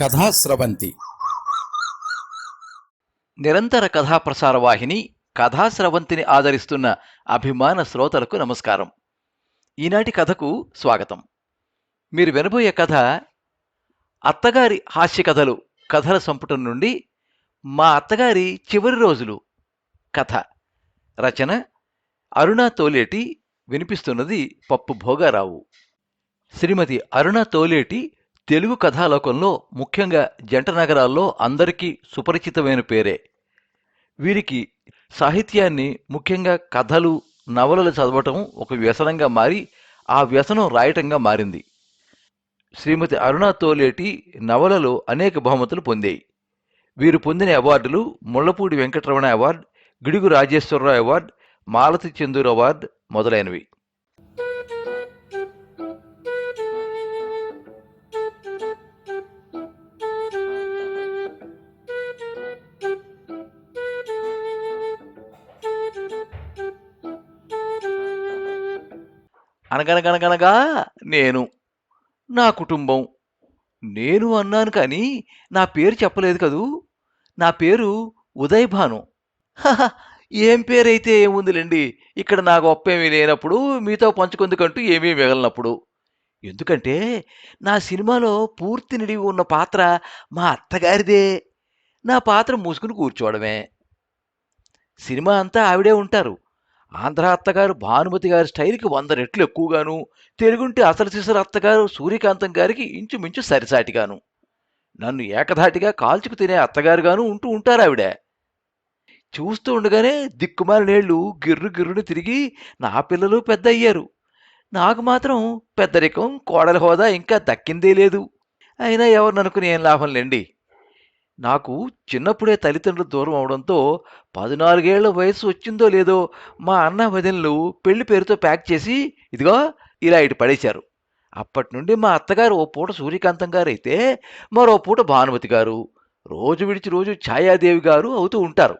కథాస్రవంతి నిరంతర కథా ప్రసార వాహిని కథాస్రవంతిని ఆదరిస్తున్న అభిమాన శ్రోతలకు నమస్కారం. ఈనాటి కథకు స్వాగతం. మీరు వినబోయే కథ అత్తగారి హాస్య కథలు కథల సంపుటం నుండి మా అత్తగారి చివరి రోజులు కథ. రచన అరుణ తోలేటి వినిపిస్తున్నది పప్పు భోగారావు. శ్రీమతి అరుణ తోలేటి తెలుగు కథాలోకంలో ముఖ్యంగా జంట నగరాల్లో అందరికీ సుపరిచితమైన పేరే. వీరికి సాహిత్యాన్ని ముఖ్యంగా కథలు నవలలు చదవటం ఒక వ్యసనంగా మారి ఆ వ్యసనం రాయటంగా మారింది. శ్రీమతి అరుణ తోలేటి నవలలు అనేక బహుమతులు పొందాయి. వీరు పొందిన అవార్డులు Mullapudi Venkataramana award Gidugu Rajeswararao award Malathi Chandur award మొదలైనవి. అనగనగనగనగా నేను నా కుటుంబం. నేను అన్నాను కానీ నా పేరు చెప్పలేదు కదూ? నా పేరు ఉదయ్ భాను ఏం పేరైతే ఏముందిలేండి? ఇక్కడ నా గొప్ప ఏమీ లేనప్పుడు మీతో పంచుకుందుకంటూ ఏమీ మిగలనప్పుడు. ఎందుకంటే నా సినిమాలో పూర్తి నిడివి ఉన్న పాత్ర మా అత్తగారిదే. నా పాత్ర మూసుకుని కూర్చోవడమే. సినిమా అంతా ఆవిడే ఉంటారు. ఆంధ్ర అత్తగారు భానుమతి గారి స్టైల్కి వంద రెట్లు ఎక్కువగాను తెలుగుంటి అసలు సిసలు అత్తగారు సూర్యకాంతం గారికి ఇంచుమించు సరిసాటిగాను. నన్ను ఏకధాటిగా కాల్చుకు తినే అత్తగారుగాను ఉంటూ ఉంటారు ఆవిడ చూస్తూ ఉండగానే దిక్కుమాల గిర్రు గిర్రుని తిరిగి నా పిల్లలు పెద్ద అయ్యారు నాకు మాత్రం పెద్దరికం కోడల హోదా ఇంకా దక్కిందే లేదు. అయినా ఎవరిని అనుకుని ఏం లాభం లేండి? నాకు చిన్నప్పుడే తల్లిదండ్రులు దూరం అవడంతో పద్నాలుగేళ్ళ వయసు వచ్చిందో లేదో మా అన్న వదినలు పెళ్ళి పేరుతో ప్యాక్ చేసి ఇదిగో ఇలా ఇటు పడేశారు. అప్పటి నుండి మా అత్తగారు ఓ పూట సూర్యకాంతం గారు అయితే మరో పూట భానుమతి గారు. రోజు విడిచి రోజు ఛాయాదేవి గారు అవుతూ ఉంటారు.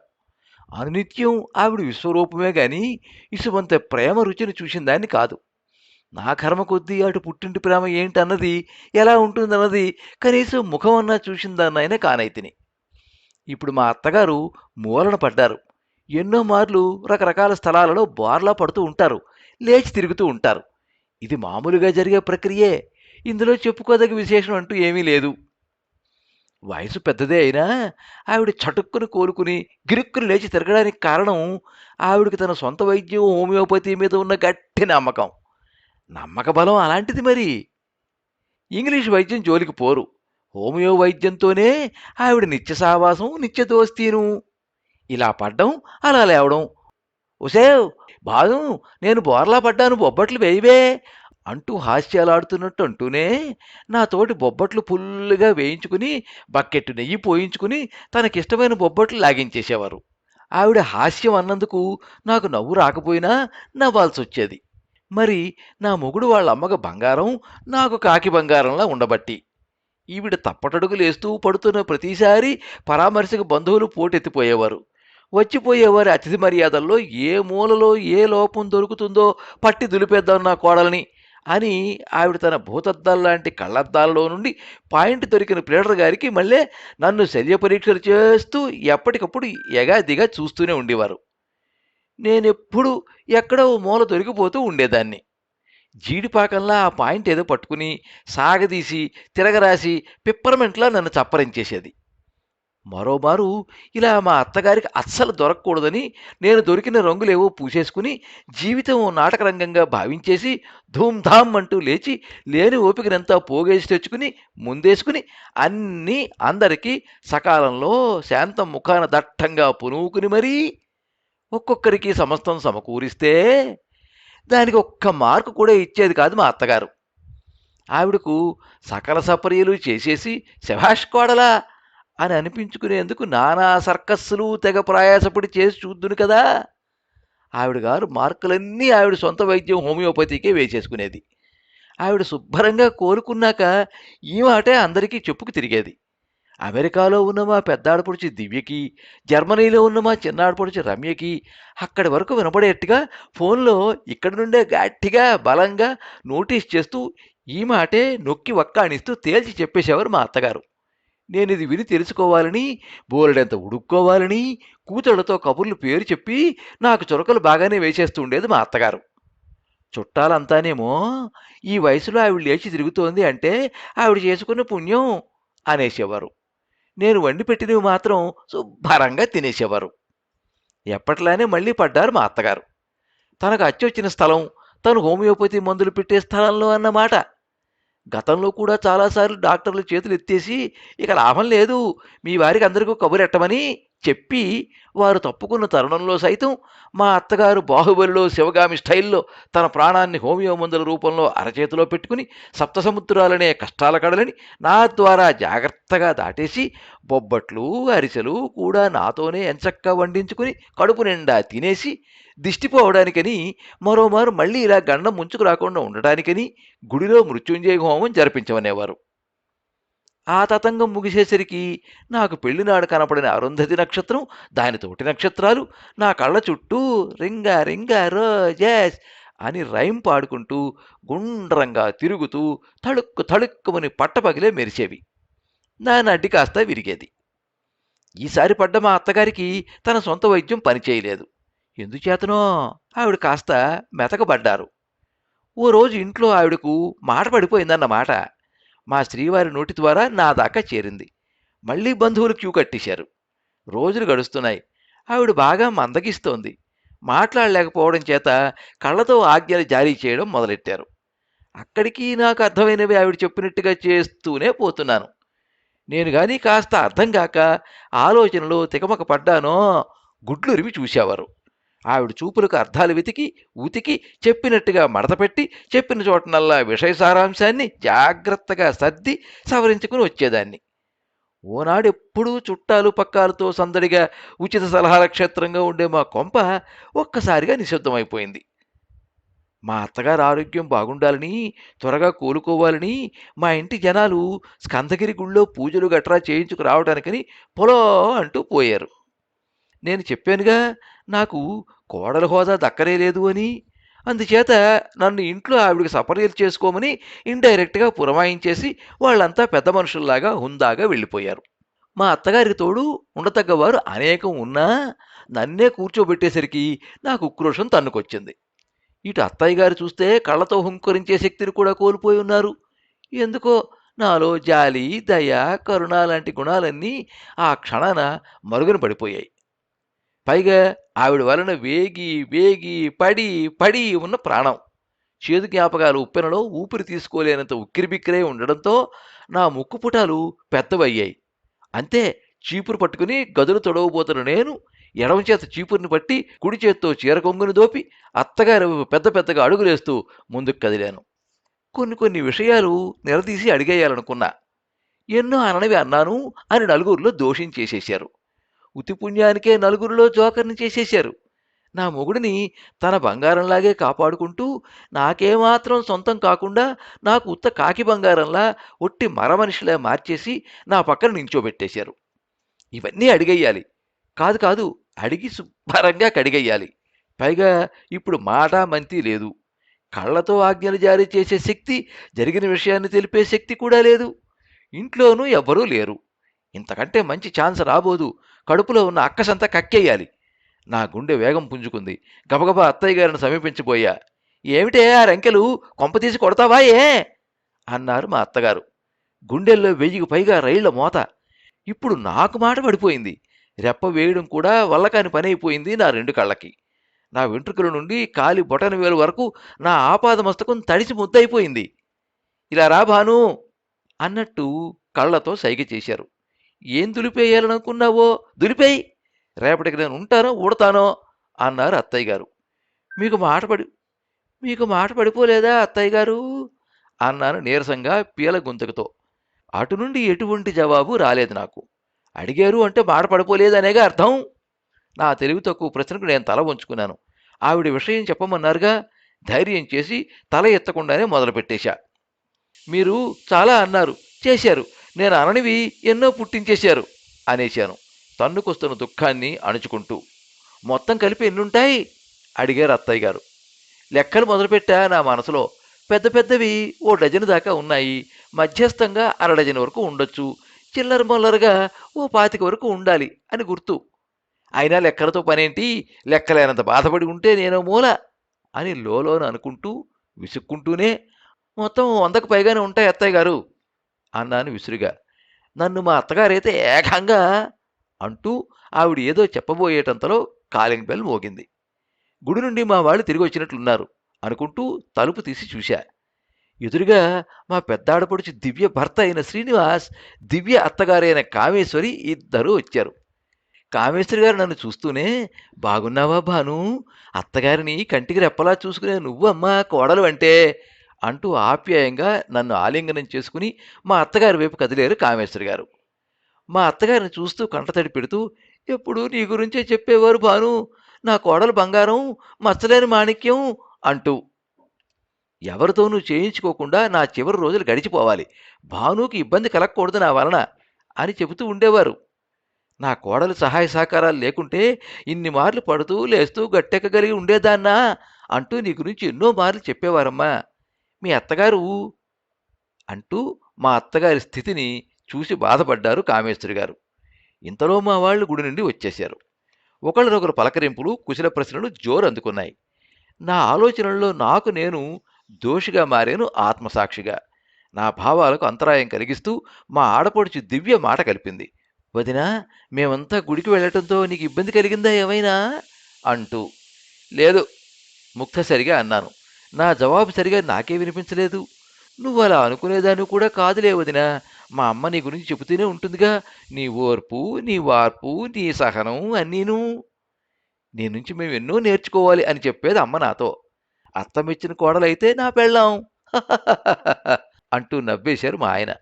అనునిత్యం ఆవిడ విశ్వరూపమే గాని ఇసువంత ప్రేమ రుచిని చూసిన దాన్ని కాదు. నా కర్మ కొద్దీ అటు పుట్టింటి ప్రేమ ఏంటన్నది ఎలా ఉంటుందన్నది కనీసం ముఖం అన్నా చూసిందన్నైనా కానైతిని. ఇప్పుడు మా అత్తగారు మూలన పడ్డారు. ఎన్నో మార్లు రకరకాల స్థలాలలో బార్లా పడుతూ ఉంటారు. లేచి తిరుగుతూ ఉంటారు. ఇది మామూలుగా జరిగే ప్రక్రియే. ఇందులో చెప్పుకోదగ్గ విశేషం అంటూ ఏమీ లేదు. వయసు పెద్దదే అయినా ఆవిడ చటుక్కును కోలుకుని గిరుక్కును లేచి తిరగడానికి కారణం ఆవిడకి తన సొంత వైద్యం హోమియోపతి మీద ఉన్న గట్టి నమ్మకం. నమ్మక బలం అలాంటిది మరి. ఇంగ్లీష్ వైద్యం జోలికి పోరు. హోమియో వైద్యంతోనే ఆవిడ నిత్య సావాసం నిత్య దోస్తీను ఇలా పడ్డం అలా లేవడం. ఉసేవ్ బాధం నేను బోర్లా పడ్డాను బొబ్బట్లు వేయవే అంటూ హాస్యాలాడుతున్నట్టు అంటూనే నా తోటి బొబ్బట్లు ఫుల్లుగా వేయించుకుని బకెట్ నెయ్యి పోయించుకుని తనకిష్టమైన బొబ్బట్లు లాగించేసేవారు. ఆవిడ హాస్యం అన్నందుకు నాకు నవ్వు రాకపోయినా నవ్వాల్సి వచ్చేది మరి నా మొగుడు వాళ్ళ అమ్మకు బంగారం నాకు కాకి బంగారంలా ఉండబట్టి. ఈవిడ తప్పటడుగులేస్తూ పడుతున్న ప్రతిసారి పరామర్శకు బంధువులు పోటెత్తిపోయేవారు. వచ్చిపోయేవారి అతిథి మర్యాదల్లో ఏ మూలలో ఏ లోపం దొరుకుతుందో పట్టి దులిపేద్దాం నా కోడల్ని అని ఆవిడ తన భూతద్దాల లాంటి కళ్ళద్దాలలో నుండి పాయింట్ దొరికిన ప్లేడర్ గారికి మళ్ళీ నన్ను శల్య పరీక్షలు చేస్తూ ఎప్పటికప్పుడు ఎగాదిగా చూస్తూనే ఉండేవారు. నేనెప్పుడు ఎక్కడో ఓ మూల దొరికిపోతూ ఉండేదాన్ని. జీడిపాకంలా ఆ పాయింట్ ఏదో పట్టుకుని సాగదీసి తిరగరాసి పిప్పర్మెంట్లా నన్ను చప్పరించేసేది. మరోమారు ఇలా మా అత్తగారికి అస్సలు దొరకకూడదని నేను దొరికిన రంగులేవో పూసేసుకుని జీవితం నాటకరంగంగా భావించేసి ధూమ్ధామ్ అంటూ లేచి లేని ఓపికనంతా పోగేసి తెచ్చుకుని ముందేసుకుని అన్నీ అందరికీ సకాలంలో శాంతం ముఖాన దట్టంగా పునుకుని మరీ ఒక్కొక్కరికి సమస్తం సమకూరిస్తే దానికి ఒక్క మార్కు కూడా ఇచ్చేది కాదు మా అత్తగారు. ఆవిడకు సకల సపర్యలు చేసేసి శభాష్ కోడలా అని అనిపించుకునేందుకు నానా సర్కస్సులు తెగ ప్రయాసపడి చేసి చూద్దును కదా. ఆవిడ గారు మార్కులన్నీ ఆవిడ సొంత వైద్యం హోమియోపతికే వేసేసుకునేది. ఆవిడ శుభ్రంగా కోలుకున్నాక ఈ మాటే అందరికీ చెప్పుకు తిరిగేది. అమెరికాలో ఉన్న మా పెద్దాడపడుచి దివ్యకి జర్మనీలో ఉన్న మా చిన్నాడపడుచి రమ్యకి అక్కడి వరకు వినపడేట్టుగా ఫోన్లో ఇక్కడి నుండే గట్టిగా బలంగా నోటీస్ చేస్తూ ఈ మాటే నొక్కి వక్కాణిస్తూ తేల్చి చెప్పేసేవారు మా అత్తగారు. నేను ఇది విని తెలుసుకోవాలని బోలెడంత ఉడుక్కోవాలని కూతుళ్ళతో కబుర్లు పేరు చెప్పి నాకు చురకలు బాగానే వేసేస్తూ ఉండేది మా అత్తగారు. చుట్టాలంతానేమో ఈ వయసులో ఆవిడ లేచి తిరుగుతోంది అంటే ఆవిడ చేసుకున్న పుణ్యం అనేసేవారు. నేను వండి పెట్టినవి మాత్రం శుభ్రంగా తినేసేవారు. ఎప్పట్లానే మళ్ళీ పడ్డారు మా అత్తగారు. తనకు అచ్చొచ్చిన స్థలం తను హోమియోపతి మందులు పెట్టే స్థలంలో అన్నమాట. గతంలో కూడా చాలాసార్లు డాక్టర్లు చేతులు ఎత్తేసి ఇక లాభం లేదు మీ వారికి అందరికీ కబురెట్టమని చెప్పి వారు తప్పుకున్న తరుణంలో సైతం మా అత్తగారు బాహుబలిలో శివగామి స్టైల్లో తన ప్రాణాన్ని హోమియో మందుల రూపంలో అరచేతిలో పెట్టుకుని సప్తసముద్రాలనే కష్టాల కడలని నా ద్వారా జాగ్రత్తగా దాటేసి బొబ్బట్లు అరిసెలు కూడా నాతోనే ఎంచక్కా వండించుకుని కడుపు నిండా తినేసి దిష్టిపోవడానికని మరోమారు మళ్ళీ ఇలా గండం ముంచుకు రాకుండా ఉండటానికని గుడిలో మృత్యుంజయ హోమం జరిపించమనేవారు. ఆ తతంగం ముగిసేసరికి నాకు పెళ్ళినాడు కనపడిన అరుంధతి నక్షత్రం దాని తోటి నక్షత్రాలు నా కళ్ళ చుట్టూ రింగ రింగ రోజెస్ అని రైం పాడుకుంటూ గుండ్రంగా తిరుగుతూ తళుక్కు తళుక్కుమని పట్టపగిలే మెరిసేవి. నా నడ్డి కాస్త విరిగేది. ఈసారి పడ్డ మా అత్తగారికి తన సొంత వైద్యం పనిచేయలేదు. ఎందుచేతనో ఆవిడ కాస్త మెతకబడ్డారు. ఓ రోజు ఇంట్లో ఆవిడకు మాట పడిపోయిందన్నమాట. మా శ్రీవారి నోటి ద్వారా నా దాకా చేరింది. మళ్ళీ బంధువులు క్యూ కట్టేశారు. రోజులు గడుస్తున్నాయి. ఆవిడ బాగా మందగిస్తోంది. మాట్లాడలేకపోవడం చేత కళ్ళతో ఆజ్ఞలు జారీ చేయడం మొదలెట్టారు. అక్కడికి నాకు అర్థమైనవి ఆవిడ చెప్పినట్టుగా చేస్తూనే పోతున్నాను. నేను కానీ కాస్త అర్థం కాక ఆలోచనలో తికమక పడ్డానో గుడ్లురిమి చూసేవారు. ఆవిడ చూపులకు అర్థాలు వెతికి ఉతికి చెప్పినట్టుగా మడతపెట్టి చెప్పిన చోటనల్లా విషయ సారాంశాన్ని జాగ్రత్తగా సర్ది సవరించుకుని వచ్చేదాన్ని. ఓనాడు ఎప్పుడూ చుట్టాలు పక్కాలతో సందడిగా ఉచిత సలహాల క్షేత్రంగా ఉండే మా కొంప ఒక్కసారిగా నిశ్శబ్దమైపోయింది. మా అత్తగారు ఆరోగ్యం బాగుండాలని త్వరగా కోలుకోవాలని మా ఇంటి జనాలు స్కందగిరి గుళ్ళో పూజలు గట్రా చేయించుకు రావడానికని పొలో అంటూ పోయారు. నేను చెప్పానుగా నాకు కోడల హోదా దక్కనే లేదు అని. అందుచేత నన్ను ఇంట్లో ఆవిడకి సపర్యలు చేసుకోమని ఇండైరెక్ట్గా పురమాయించేసి వాళ్ళంతా పెద్ద మనుషుల్లాగా హుందాగా వెళ్ళిపోయారు. మా అత్తగారికి తోడు ఉండతగ్గవారు అనేకం ఉన్నా నన్నే కూర్చోబెట్టేసరికి నాకు ఉక్రోషం తన్నుకొచ్చింది. ఇటు అత్తయ్య గారు చూస్తే కళ్ళతో హుంకరించే శక్తిని కూడా కోల్పోయి ఉన్నారు. ఎందుకో నాలో జాలి దయ కరుణ లాంటి గుణాలన్నీ ఆ క్షణాన మరుగున పడిపోయాయి. పైగా ఆవిడ వలన వేగి వేగి పడి పడి ఉన్న ప్రాణం. చేదు జ్ఞాపకాలు ఉప్పెనలో ఊపిరి తీసుకోలేనంత ఉక్కిరిబిక్కిరై ఉండడంతో నా ముక్కు పుటాలు పెద్దవయ్యాయి. అంతే చీపురు పట్టుకుని గదులు తొడవబోతున్న నేను ఎడమ చేత చీపురుని పట్టి కుడి చేత్తో చీర కొంగుని దోపి అత్తగారు పెద్ద పెద్దగా అడుగులేస్తూ ముందుకు కదిలాను. కొన్ని కొన్ని విషయాలు నిలదీసి అడిగేయాలనుకున్నా. ఎన్నో అననవి అన్నాను అని నలుగురిలో దోషించేసేశారు. ఉతిపుణ్యానికే నలుగురిలో జోకర్ని చేసేశారు. నా మొగుడిని తన బంగారంలాగే కాపాడుకుంటూ నాకేమాత్రం సొంతం కాకుండా నాకు ఉత్త కాకి బంగారంలా ఒట్టి మరమనిషిలా మార్చేసి నా పక్కన నించోబెట్టేశారు. ఇవన్నీ అడిగేయాలి కాదు కాదు అడిగి శుభ్రంగా కడిగేయాలి పైగా ఇప్పుడు మాట మంతి లేదు. కళ్ళతో ఆజ్ఞలు జారీ చేసే శక్తి జరిగిన విషయాన్ని తెలిపే శక్తి కూడా లేదు. ఇంట్లోనూ ఎవ్వరూ లేరు. ఇంతకంటే మంచి ఛాన్స్ రాబోదు. కడుపులో ఉన్న అక్కసంతా కక్కేయాలి. నా గుండె వేగం పుంజుకుంది. గబగబా అత్తయ్య గారిని సమీపించిపోయా. ఏమిటే ఆ రంకెలు? కొంపతీసి కొడతావా ఏ? అన్నారు మా అత్తగారు. గుండెల్లో వెయ్యికి పైగా రైళ్ళ మోత. ఇప్పుడు నాకు మాట పడిపోయింది. రెప్ప వేయడం కూడా వల్లకాని పని అయిపోయింది నా రెండు కళ్ళకి. నా వెంట్రుకల నుండి కాలి బొటన వేలు వరకు నా ఆపాద మస్తకం తడిసి ముద్దయిపోయింది. ఇలా రా భాను! అన్నట్టు కళ్ళతో సైగ చేశారు. ఏం దులిపేయాలనుకున్నావో? దులిపేయి. రేపటికి నేను ఉంటానో ఊడతానో? అన్నారు అత్తయ్య గారు. మీకు మాట పడి మీకు మాట పడిపోలేదా అత్తయ్య గారు? అన్నాను నీరసంగా పీల గొంతుకుతో. అటు నుండి ఎటువంటి జవాబు రాలేదు నాకు. అడిగారు అంటే మాట పడిపోలేదనేగా అర్థం? నా తెలివి తక్కువ ప్రశ్నకు నేను తల ఉంచుకున్నాను ఆవిడ విషయం చెప్పమన్నారుగా ధైర్యం చేసి తల ఎత్తకుండానే మొదలుపెట్టేశా. మీరు చాలా అన్నారు చేశారు. నేను అననివి ఎన్నో పుట్టించేశారు అనేశాను. తన్నుకొస్తున్న దుఃఖాన్ని అణుచుకుంటూ మొత్తం కలిపి ఎన్నుంటాయి? అడిగారు అత్తయ్య గారు. లెక్కలు మొదలుపెట్టా నా మనసులో. పెద్ద పెద్దవి ఓ డజన్ దాకా ఉన్నాయి. మధ్యస్థంగా అర డజన్ వరకు ఉండొచ్చు. చిల్లర మొల్లరగా ఓ పాతిక వరకు ఉండాలి అని గుర్తు. అయినా లెక్కలతో పనేంటి? లెక్కలేనంత బాధపడి ఉంటే నేనో మూల అని లోలోన అనుకుంటూ విసుక్కుంటూనే మొత్తం వందకు పైగానే ఉంటాయి అత్తయ్య గారు. అన్నాను విసురుగా. నన్ను మా అత్తగారైతే ఏకంగా అంటూ ఆవిడ ఏదో చెప్పబోయేటంతలో కాలింగ్ బెల్ మోగింది. గుడి నుండి మా వాళ్ళు తిరిగి వచ్చినట్లున్నారు అనుకుంటూ తలుపు తీసి చూశా. ఎదురుగా మా పెద్దాడపడుచు దివ్య భర్త అయిన శ్రీనివాస్ దివ్య అత్తగారైన కామేశ్వరి ఇద్దరూ వచ్చారు. కామేశ్వరి గారు నన్ను చూస్తూనే బాగున్నావా భాను? అత్తగారిని కంటికి రెప్పలా చూసుకునే నువ్వమ్మా కోడలు అంటే అంటూ ఆప్యాయంగా నన్ను ఆలింగనం చేసుకుని మా అత్తగారి వైపు కదిలేరు కామేశ్వరి గారు. మా అత్తగారిని చూస్తూ కంటతడి పెడుతూ ఎప్పుడు నీ గురించే చెప్పేవారు భాను? నా కోడలు బంగారం మచ్చలేని మాణిక్యం అంటూ. ఎవరితోనూ చేయించుకోకుండా నా చివరి రోజులు గడిచిపోవాలి. భానుకి ఇబ్బంది కలగకూడదు నా వలన అని చెబుతూ ఉండేవారు. నా కోడలు సహాయ సహకారాలు లేకుంటే ఇన్ని మార్లు పడుతూ లేస్తూ గట్టెక్కగలిగి ఉండేదాన్నా అంటూ నీ గురించి ఎన్నో మార్లు చెప్పేవారమ్మా. మీ అత్తగారు అంటూ మా అత్తగారి స్థితిని చూసి బాధపడ్డారు కామేశ్వరి గారు. ఇంతలో మా వాళ్ళు గుడి నుండి వచ్చేశారు. ఒకళ్ళనొకరు పలకరింపులు కుశల ప్రశ్నలు జోరు అందుకున్నాయి. నా ఆలోచనల్లో నాకు నేను దోషిగా మారాను ఆత్మసాక్షిగా. నా భావాలకు అంతరాయం కలిగిస్తూ మా ఆడపడుచు దివ్య మాట కలిపింది. వదినా మేమంతా గుడికి వెళ్ళటంతో నీకు ఇబ్బంది కలిగిందా ఏమైనా? అంటూ. లేదు ముక్తసరిగా అన్నాను. నా జవాబు సరిగా నాకే వినిపించలేదు. నువ్వు అలా అనుకునేదాన్ని కూడా కాదులే వదినా. మా అమ్మ నీ గురించి చెబుతూనే ఉంటుందిగా. నీ ఓర్పు నీ వార్పు నీ సహనం అన్నీను. నీ నుంచి మేము ఎన్నో నేర్చుకోవాలి అని చెప్పేది అమ్మ నాతో. అత్తమిచ్చిన కోడలైతే నా పెళ్ళాం. అంటూ నవ్వేశారు మా ఆయన.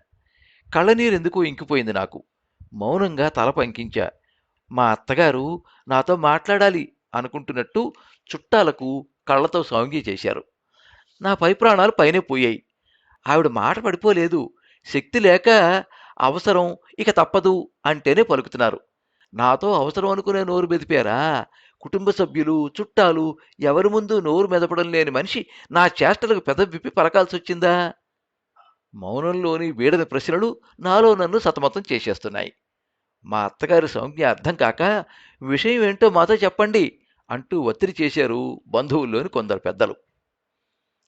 కళ్ళనీరు ఎందుకో ఇంకిపోయింది నాకు. మౌనంగా తల పంకించా. మా అత్తగారు నాతో మాట్లాడాలి అనుకుంటున్నట్టు చుట్టాలకు కళ్ళతో సౌంగ్య చేశారు. నా పై ప్రాణాలు పైనే పోయాయి. ఆవిడ మాట పడిపోలేదు. శక్తి లేక అవసరం ఇక తప్పదు అంటేనే పలుకుతున్నారు. నాతో అవసరం అనుకునే నోరు మెదిపారా? కుటుంబ సభ్యులు చుట్టాలు ఎవరి ముందు నోరు మెదపడం లేని మనిషి నా చేష్టలకు పెదవిప్పి పలకాల్సి వచ్చిందా మౌనంలోని వీడని ప్రశ్నలు నాలో నన్ను సతమతం చేసేస్తున్నాయి. మా అత్తగారి సంజ్ఞ అర్థం కాక విషయం ఏంటో మాతో చెప్పండి అంటూ ఒత్తిడి చేశారు బంధువుల్లోని కొందరు పెద్దలు.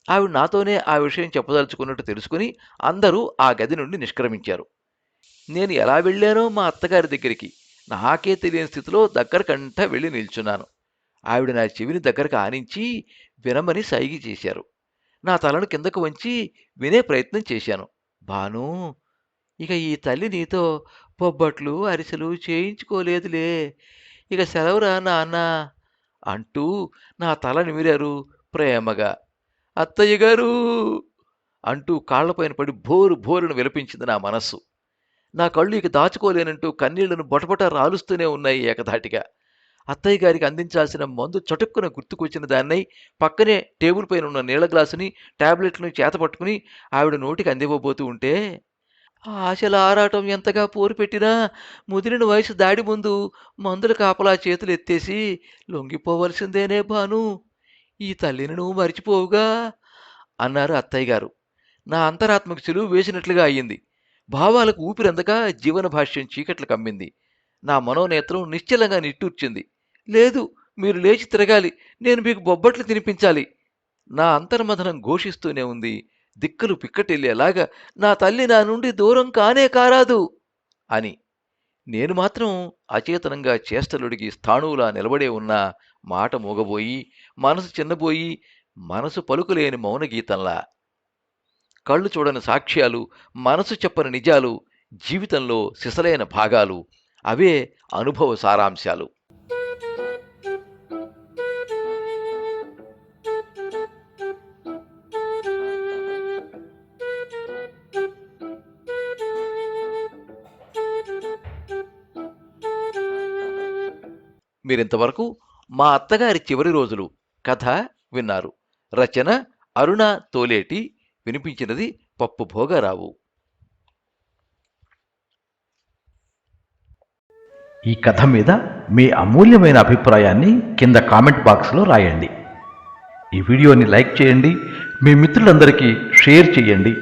ఆవిడ నాతోనే ఆ విషయం చెప్పదలుచుకున్నట్టు తెలుసుకుని అందరూ ఆ గది నుండి నిష్క్రమించారు. నేను ఎలా వెళ్ళానో మా అత్తగారి దగ్గరికి. నాకే తెలియని స్థితిలో దగ్గరకంట వెళ్ళి నిల్చున్నాను. ఆవిడ నా చెవిని దగ్గరకు ఆనించి వినమని సైగి చేశారు. నా తలను కిందకు వంచి వినే ప్రయత్నం చేశాను. భాను ఇక ఈ తల్లి నీతో పొబ్బట్లు అరిసెలు చేయించుకోలేదులే. ఇక సెలవురా నాన్న అంటూ నా తల నిమిరారు ప్రేమగా. అత్తయ్య గారు! అంటూ కాళ్ళపైన పడి భోరు భోరును విలపించింది నా మనస్సు. నా కళ్ళు ఇక దాచుకోలేనంటూ కన్నీళ్ళను బొటబొట రాలుస్తూనే ఉన్నాయి ఏకధాటిగా. అత్తయ్య గారికి అందించాల్సిన మందు చటుక్కున గుర్తుకొచ్చిన దాన్నై పక్కనే టేబుల్ పైన ఉన్న నీళ్ళ గ్లాసుని టాబ్లెట్లను చేతపట్టుకుని ఆవిడ నోటికి అందివ్వబోతూ ఉంటే ఆశల ఆరాటం ఎంతగా పోరు పెట్టినా ముదిరిన వయసు దాడి ముందు మందుల కాపలా చేతులు ఎత్తేసి లొంగిపోవలసిందేనే భాను. ఈ తల్లిని నువ్వు మరిచిపోవుగా? అన్నారు అత్తయ్య గారు నా అంతరాత్మకు చెలువు వేసినట్లుగా అయ్యింది. భావాలకు ఊపిరందక జీవన భాష్యం చీకట్లు కమ్మింది. నా మనోనేత్రం నిశ్చలంగా నిట్టూర్చింది. లేదు మీరు లేచి తిరగాలి. నేను మీకు బొబ్బట్లు తినిపించాలి. నా అంతర్మథనం ఘోషిస్తూనే ఉంది. దిక్కులు పిక్కటిల్లేలాగా నా తల్లి నా నుండి దూరం కానే కారాదు అని. నేను మాత్రం అచేతనంగా చేష్టలుడిగి స్థాణువులా నిలబడే ఉన్న మాట మూగబోయి మనసు చిన్నబోయి మనసు పలుకులేని మౌన గీతంలా. కళ్ళు చూడని సాక్ష్యాలు మనసు చెప్పని నిజాలు జీవితంలో సిసలైన భాగాలు అవే అనుభవ సారాంశాలు. మీరింతవరకు మా అత్తగారి చివరి రోజులు. కథ విన్నారు. రచన అరుణ తోలేటి. వినిపించినది పప్పు భోగరావు. ఈ కథ మీద మీ అమూల్యమైన అభిప్రాయాన్ని కింద కామెంట్ బాక్స్లో రాయండి. ఈ వీడియోని లైక్ చేయండి. మీ మిత్రులందరికీ షేర్ చేయండి.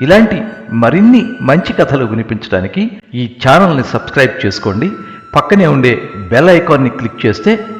ఇలాంటి మరిన్ని మంచి కథలు వినిపించడానికి ఈ ఛానల్ని సబ్స్క్రైబ్ చేసుకోండి. పక్కనే ఉండే బెల్ ఐకాన్ని క్లిక్ చేస్తే